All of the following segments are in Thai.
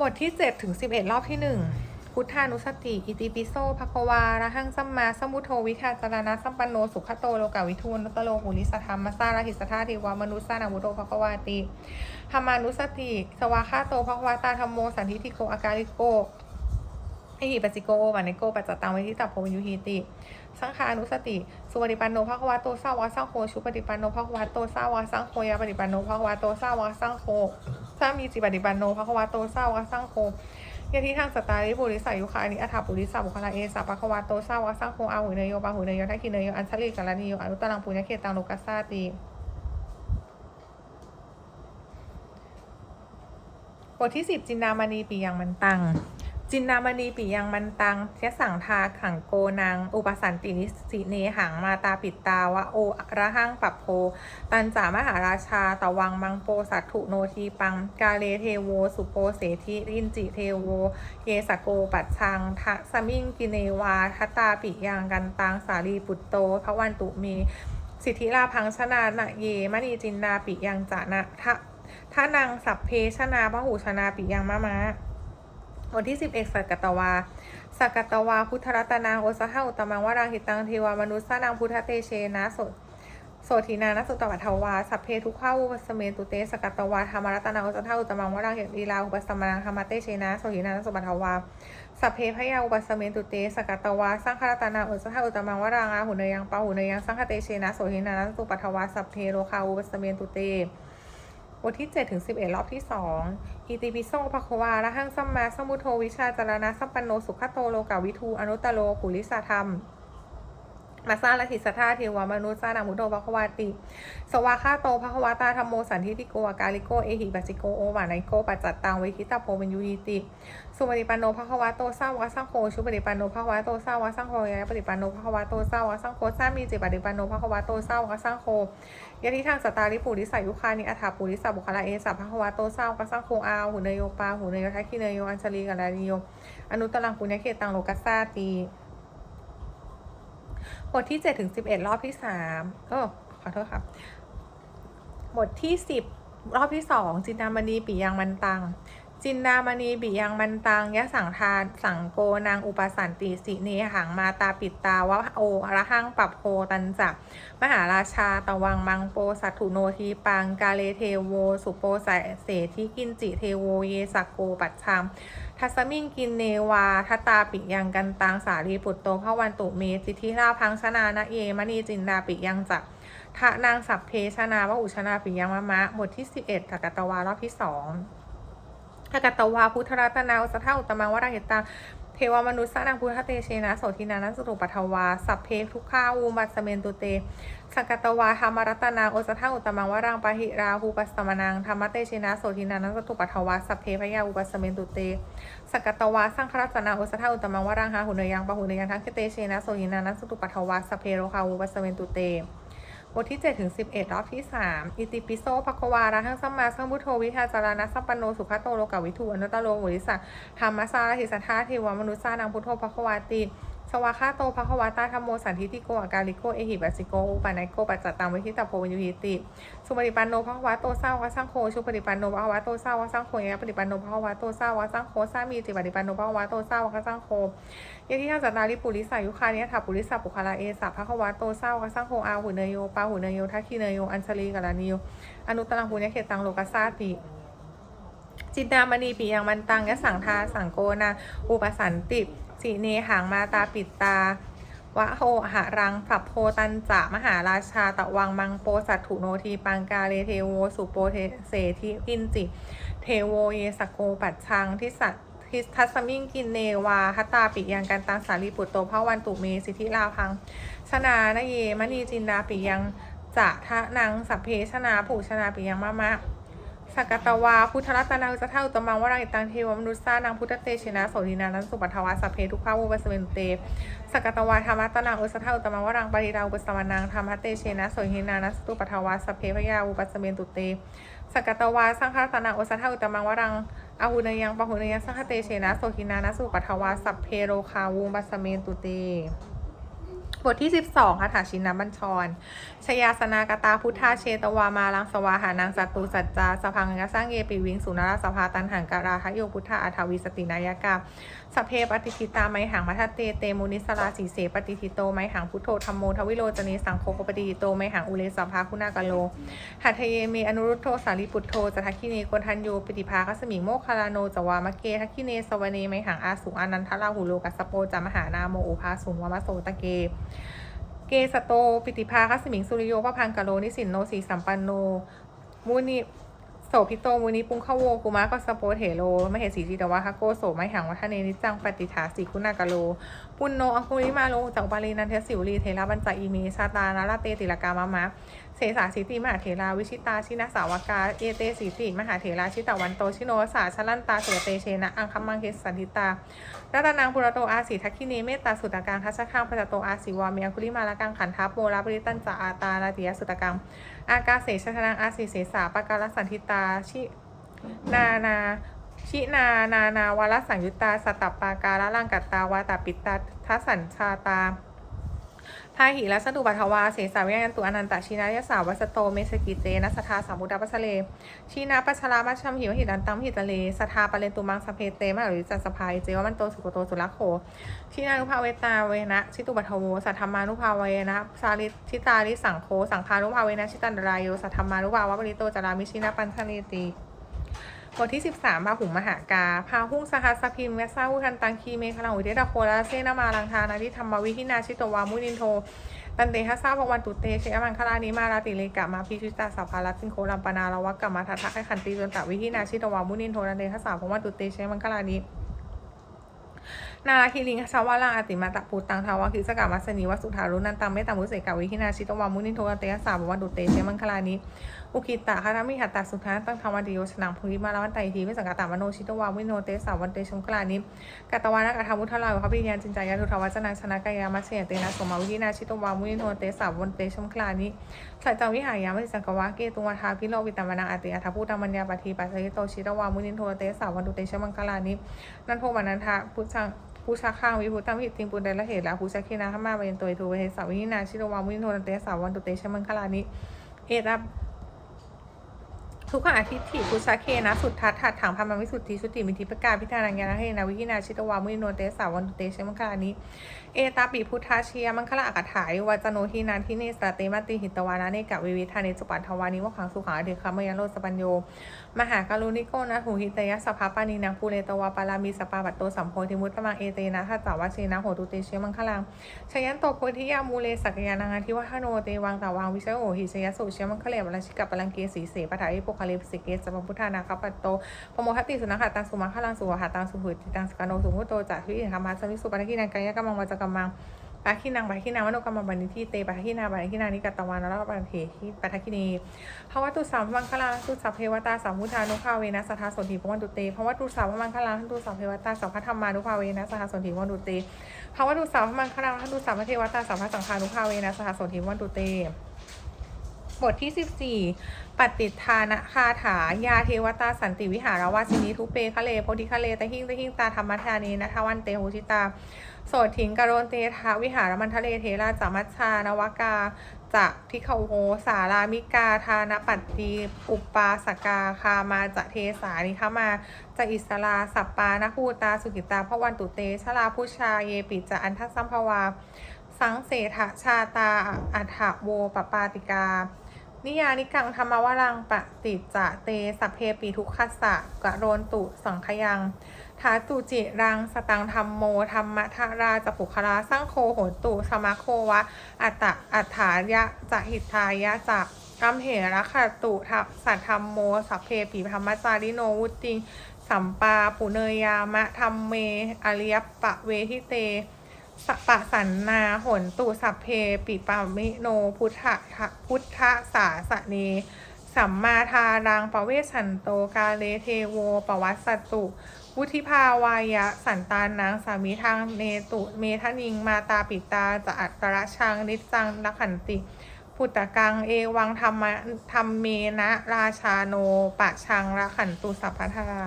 บทที่ 7 ถึง 11 รอบที่ 1 พุทธานุสติ อิติปิโสภควาระหังสัมมาสัมพุทโธวิชาจารณะสัมปันโน สุขโตโลกาวิทูนตโลปุริสธรรมมัสาราหิสธาเทวามนุสสานามุโตภควาติธรรมานุสติ สวาคาโตภควาตาธรรมโม สันทิติโกอากาลิโกอิหิปัสสิโกวานิโกปัจจตังวิทิตัพโพวิยุหิติ สังขานุสติ สุปฏิปันโนภควาโตสาวาสังโฆชุปฏิปันโนภควาโตสาวาสังโฆยาปฏิปันโนภควาโตสาวาสังโฆ สามีจิปฏิบันโนพระควาโตสาวาสังโคยที่ทางสตาริปุริสายุคานิอัฐปุริสาบุคลาเอสาปะควาโตเศร้าวะสังโคอาหุเนโยปาหุเนโยทักขิเนโยอัญชลิกาลานิโยอนุตตังปุญญเขตังโลกัสซาตีบทที่สิบจินดามณีปียังมันตัง จินดามณีปียังมันตังเทสังทาขังโกนางอุปสันตินิสิเนหังมาตาปิดตาวะโอระหังปับโพ ตันจามหาราชาตะวังมังโปสัตถุโนทีปัง กาเลเทโว สุโปเสธิรินจิเทโว เยสโกปัจชังทะสมิงกิเนวาทัตตาปิยังกันตังสาลีปุตโตพระวันตุเม สิทธิลาพังชนานะเยมณีจินนาปิยังจานะทะทะนางสัพเพชนาพระหูชนาปิยังมะมะ บทที่สิบเอกสักกตวาสักกตวา พุทธรัตนาโอสหะอุตมังวรังหิตังเทวามนุษย์สานังพุทธเตเชนะโสโสธีนานสุตวัทวา สัพเพทุกข้าอุปสเมตุเตสกกตวาธรรมรัตนาโอสหะอุตมังวรังเหิลีลาอุปสมนังธรรมเตเชนะโสธีนานสุตวัทวา สัพเพพยาอุปสเมตุเตสกัตตวา สังฆรัตนาอุสหะอุตมังวรางอาหุเนยังปะหุเนยังสังฆเตเชนะโสหินานัสตุปัทวา สัพเพโลคาอุปสเมตุเต บทที่7ถึง11 รอบที่ 2 อิติปิโสภควาระหังสัมมาสัมพุทโธวิชาจารณะสัมปันโนสุขโตโลกาวิทูอนุตโลปุลิสธรรม มาซาลทิสธาเทวามนุษย์สานามุโตภควาติ สวาคาโตภควาตาธรรมโมสันทิติโกอากาลิโก เอหิปัสสิโก โอวาไนโก ปัจจัตตังเวคิตาโพวินยูหิติ สุปฏิปันโนภควาโตสาวกสังโฆชุปฏิปันโนภควาโตสาวกสังโฆยะปฏิปันโนภควาโตสาวกสังโฆสามีจิปฏิปันโนภควาโตสาวกสังโฆยะทิทางสตาริปุริสายุคานิอัฏฐปุริสาบุคลาเอสาภควาโตสาวกสังโฆอาหุเนโยปาหุเนโยทักขิเนโยอัญชลีกัลานิโยอนุตตรังปุญญเขตังโลกัสสาตี บทที่7ถึง11 รอบที่3เออขอโทษครับ บทที่ 10 รอบที่ 2 จินดามณีปิยังมันตัง จินดามณีบิยังมันตังยะสังทานสังโกนางอุปสันติสิเนหังมาตาปิดตาวะโออระหังปับโพตันจักมหาราชาตะวังมังโปสัตถุโนทีปังกาเลเทโว สุโปสเสทิกินจิเทโวเยสักโกปัจชาม ทัสมิงกินเนวาทัตตาปิยังกันตังสาลีปุตโตพะวันตุเมสิทธิราพังชนานะเยมณีจินดาปิยังจักทะนางสัพเพชนาวะอุชนาปิยังมะมะบทที่11กักตวารอบที่สองทกตวาพุทธรัตนาอุสธาอุตมังวราเหตตา เทวมนุษย์สานังพุทธเตเชนะโสทินานัสตุปัทวา สัพเพทุกขาวูมัสเมนตุเตสกัตตวาธรรมรัตนาโอสธาอุตมังวรังปะหิราหูปัสสมนังธรรมเตเชนะโสทินานัสตุปัทวาสัพเพพยาอุปัสเมนตุเตสกัตตวาสังฆรัตนาโอสธาอุตมังวรังหาหุเนยังปะหุเนยังทังเตเชนะโสทินานัสตุปัทวาสัพเพโรคาวูปัสเมนตุเต บทที่7ถึง11 รอบที่ 3 อิติปิโสภควาระหังสัมมาสัมพุทโธวิทาจารณะสัมปันโนสุขโตโลกาวิทูอนุตตโลวุริสัธรรมสารหิสัทธาเทวมนุษย์สานังพุทโธภควาติ วาคาโตภควาตาธรรมโมสันทิติโกอากาลิโกเอหิปัสสิโกอุปาไนโกปัจจตังวิทิตาโพวิยุหิติสุปฏิปันโนภควาโตสาวกสังโฆชุปฏิปันโนภควาโตสาวกสังโฆยะปฏิปันโนภควาโตสาวกสังโฆสามีจิปฏิปันโนภควาโตสาวกสังโฆยะที่ทางจัตตาริปุริสายุคานิยถาปุริสาปุคาลาเอสาภควาโตเศร้ากสังโฆอาหุเนโยปาหุเนโยทักขิเนโยอัญชลีกาลานิโยอนุตตังปุญญเขตังโลกัสสาติจินดามณีปียังมันตังยะสังทาสังโกนาอุปสันติ สีเนหังมาตาปิดตาวะโหหะรังสัพโพตันจะมหาราชาตะวังมังโปสัตถุโนทีปังกาเลเทโวสุโปเทเสทิกินจิ เทโวเยสโกปัจชังทิสัตทิทัสมิงกินเนวาหตาปิยังกันตังสารีปุตโตพระวันตุเมสิทธิลาพัง ชนานะเยมณีจินดาปิยังจะทะนังสัพเพชนาผูชนาปิยังมะมะ สกตวา พุทธรัตนาจะเท่าตมังวรังอิตังเทวมนุษย์สานังพุทธเตชนะโสตินานันสุปัทวาสัพเพทุกขาวุปสเมนเตสกตวาธรรมตนาอุสเท่าตมังวรังปริราอุปสมนังธรรมเตชนะโสหินานัสตุปัทวาสัพเพพยาอุปสเมนตุเตสกตวาสังฆรัตนาอุสเท่าตมังวรังอาหุเนยังปะหุเนยังสังคเตชนะโสหินานะสุปัทวาสัพเพโรคาวูมัสสเมนตุเต บทที่ 12คาถาชินบัญชร ชยาสนากตาพุทธาเชตวามาลังสวาหานังสัตตุสัจจาสพังยสร้างเยปิวิงสุนราสภาตันหังการาทโยพุทธาอัทวิสตินายกาสพเพปฏิทิตาไมหังมัทเตเตมุนิสลาสีเสปฏิทิโตไมหังพุทโธธรรมโมทวิโรจเนสังโฆปปฏิทิโตไมหังอุเลสภาคุณากาโลหัตเยเมอนุรุโทสารีปุตโธจทักขิเนโกทันโยปิฏิภาคัสมิงโมคาราโนจวามะเกทักขิเนสวเนไมหังอาสุอานันทราหุโลกัสโปจามหานาโมอุภาสุงวมะโสตะเกเกสโต ปิติภาคัสมิงสุริโยพระพังกะโลนิสินโนสีสัมปันโนมุนิโสพิโตมุนิปุงขโวกุมะก็สโปเถโลมเหสีจิตวะคะโกโสไมหังวัฒเนนิจังปฏิฐาสีคุณากะโลปุณโนอังคุลิมาโลจากบาลีนันเทสิวลีเทระบัญจอีเมชาตานาราเตติลกามะมะเสสาสิติมหาเถราวิชิตาชินะสาวกาเอเตสีติมหาเถราชิตวันโตชิโนสาชลันตาเสเตเชนะอังคัมมังเคสันติตารัตนังปุรโตอาสีทักขิเนเมตตาสุตกังทัชข้างพจโตอาสีวามีอังคุลิมาลกังขันทัพโมราบริตันจาอาตาลาติยสุตกังอากาเสชชนังอาสีเสสาปการสันทิตาชินานา ชินานานาวาลสังยุตตาสตัปปาการะลังกัตตาวาตาปิตาทัสสัญชาตาพาหิรัสดุบัทวา เสสาวิยันตุอนันตชินายสาวัสโตเมสกิเจนัสทาสามุดาปัสเลชีนาปัชรามัชชัมหิวหิดันตัมหิตะเลสทาปะเลนตุมังสเพเตมะหรือจัสภายเจวมันโตสุโกโตสุลักโขชีนานุภาเวตาเวนะ ชิตุบัทโวสัทธรรมานุภาเวนะสาลิชิตาลิสังโคสังคานุภาเวนะชิตันดรายโยสัทธรรมานุภาวะปริโตจารามิชินาปันคเนติ บทที่ 13พาหุงมหากาพาหุงสหัสพิมเมซาวุทันตังคีเมฆลังอุเทตโคลาเซนามาลังทานาทิธรรมวิหินาชิตวามุนินโทตันเตหัสซาบวันตุเตเชอมังคลานิมาราติเลกะมาพิชิตาสัพพารัตินโคลัมปนาลวักกะมาทัทะให้ขันติจนตะวิหินาชิตวามุนินโทตันเตหัสสาบวันตุเตเชมังคลานิ นาราคิลิงชาวาลังอติมาตะปูตังทาวาคิสกามัสนีวสุธารุนันตังเมตตามุเสกาวิหินาชิตวามุนินโทตันเตหัสสาภวันตุเตเชมังคลานิอุคิตะคารามิหัตตาสุทานตั้งธรรมดิโยชนังภูริมาลาวันไตทีวิสังกตามโนชิตวาวิโนเตสาวันเตชมกลานิกัตวานักธรรมุทลายพระปิญญาจินจายาทุทวัจนาชนะกายามัเสยเตนะสมาวินาชิตวาวิโนเตสาวันเตชมกลานิสัจจวิหายามิสังกวะเกตุวทาพิโลวิตามังอาติอัฐพุทธมัญญาปฏิปัสสิโตชิตวามุนิโทเตสาวันตุเตชมังคลานินันโทมานันทะพุทชังผู้ชาข้างวิภูตังวิติงปุนเดละเหตุละผู้ชาคีนาขมาเวนตัวทูเวสาวินาชิโรวามุนโทนเตสาวันตุเตชมังคลานิ เอตับ ทุกขอาทิตย์ถิพุชาเคนะ สุดทัศถัดถังพามาวิสุทธิสุติมิทิปกาพิธานังยานะเฮนาวิกินาชิตวามุนิโนเตสาวันตุเตชมังคลานิเอตาปิพุทธาเชียมังคละอากาถายวาจโนทีนาทิเนสตเตมาติหิตวานาเนกะวิวิธานิจุปันทวานิวขังสุขังอเดคามยโลสปัญโย มหากาลุนิโกนะหูหิตยะสภาปานีนางปูเรตวาปารามีสปาบัตโตสัมโพธิมุตตมังเอเตนะทัจจาวาเชนะโหตุเตเชมังคลังชยันโตโพธิยามูเลสักยานังอาทิวัฒโนเตวังตาวังวิชโอหิชยสุเชมังคเลวรัชิกะปลังเกสีเสปะถาอิโปคาเลปสิเกสัพพุทธานาคปัตโตปโมหติสุนัขตังสุมังคลังสุวหตังสุหุติตังสกโนสุมุโตจักวิธรรมาสมิสุปะทินังกายกรรมังวัจกรรมังปาคินังปาคินาวโนกรรมบันิทีเตปาคินาปาคินานิกตตวานแล้วก็ปันเถหิปัทคินีภาวะตุสามมังคลาตุสัพเพวตาสามมุทานุภาเวนะสัทธาสนธิพวันตุเตภาวะตุสามมังคลาตุสัพเพวตาสัพพธรรมานุภาเวนะสัทธาสนธิพวันตุเตภาวะตุสามมังคลาตุสัพเทวตาสัพพสังฆานุภาเวนะสัทธาสนธิพวันตุเต บทที่ 14 ปฏิทานะคาถายาเทวตาสันติวิหารวาสินีทุเปคะเลโพธิคะเลตะหิงตะหิงตาธรรมทานีนะทวันเตโหชิตา โสถิงกโรนเตทาวิหารมันทะเลเทราจามัชชานวกาจะทิเขาโหสารามิกาทานปัตติอุปปาสกาคามาจะเทสานิคมาจะอิสลาสัปปานคูตาสุกิตาพระวันตุเตชลาพุชาเยปิจะอันทัสัมภวาสังเสถะชาตาอัฐโวปปาติกา นิยานิกังธรรมวรังปฏิจะเตสัพเพปีทุกขัสสะกะโรนตุสังขยังทาตุจิรังสตังธรรมโมธรรมทาราจปุคลาสร้างโคโหตุสมะโควะ อัตตะอัฏฐายะจะหิทายะจะกัมเหระขตุทัสัทธรรมโมสัพเพปีธรรมจาริโนวุติงสัมปาปุเนยามะธรรมเมอริยปะเวทิเต สปะสันนาหนตุสัพเพปิปามิโนพุทธะพุทธะสาสเนสัมมาทารังปเวสันโตกาเลเทโวปวัสสตุ วุธิภาวายะสันตานังสามิทางเนตุเมทนิงมาตาปิตาจะอัตระชังนิจังลขันติพุตตะกังเอวังธรรมะธรรมเมนะราชาโนปะชังละขันตุสัพพทารา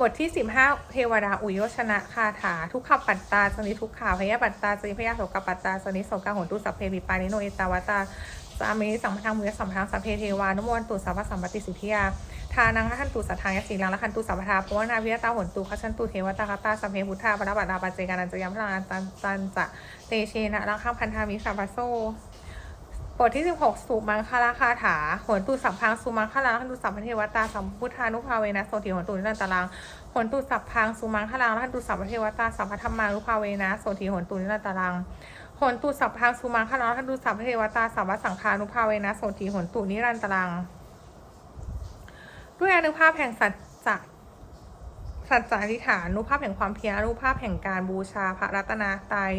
บทที่ 15 เทวดาอุโยชนะคาถา ทุกขปัตตาสนิทุกขาพยาปัตตาสนิพยาโสกปัตตาสนิโสกาโหนตุสัพเพปิปานิโนเอตาวตาสามิสัมปทางมุยสัมปทางสัพเพเทวานุโมนตุสัพพสัมปติสิทธิยาทานังขันตุสัทธายสีลังละขันตุสัพพทาภวนาพิยตาหนตุขชันตุเทวตาคตาสัพเพพุทธาปรบัตตาปัจเจกานันจยามพลังอันตันตันจะเตเชนะลังข้ามพันธามิสัพพโซ บทที่ 16 สุมังคลาคาถาโหนตุสัพพังสุมังคลาขันตุสัพพเทวตาสัมพุทธานุภาเวนะโสติโหนตุนิรันตรังโหนตุสัพพังสุมังคลาขันตุสัพพเทวตาสัพพธรรมานุภาเวนะโสติโหนตุนิรันตรังโหนตุสัพพังสุมังคลาขันตุสัพพเทวตาสัพพสังฆานุภาเวนะโสติโหนตุนิรันตรัง ด้วยอนุภาพแห่งสัจจะสัจจะอธิฐานอนุภาพแห่งความเพียรอนุภาพแห่งการบูชาพระรัตนตรัย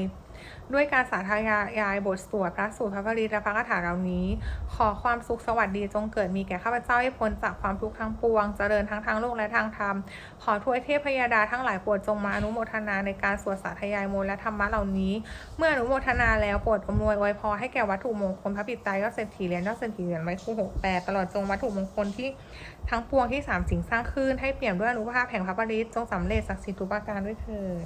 ด้วยการสาธยายบทสวดพระสูตรพระปริตและพระคาถาเหล่านี้ ขอความสุขสวัสดีจงเกิดมีแก่ข้าพเจ้าให้พ้นจากความทุกข์ทั้งปวง เจริญทั้งทางโลกและทางธรรม ขอทวยเทพพยาดาทั้งหลายโปรดจงมาอนุโมทนาในการสวดสาธยายมนและธรรมะเหล่านี้ เมื่ออนุโมทนาแล้วโปรดอำนวยอวยพรให้แก่วัตถุมงคลพระปิตตายอดเศรษฐีเหรียญยอดเศรษฐีเหรียญไว้คู่หกแปดตลอดจงวัตถุมงคลที่ทั้งปวงที่สามสิ่งสร้างขึ้นให้เปี่ยมด้วยอนุภาพแห่งพระปริตจงสำเร็จศักดิ์สิทธิ์ทุกประการด้วยเถิด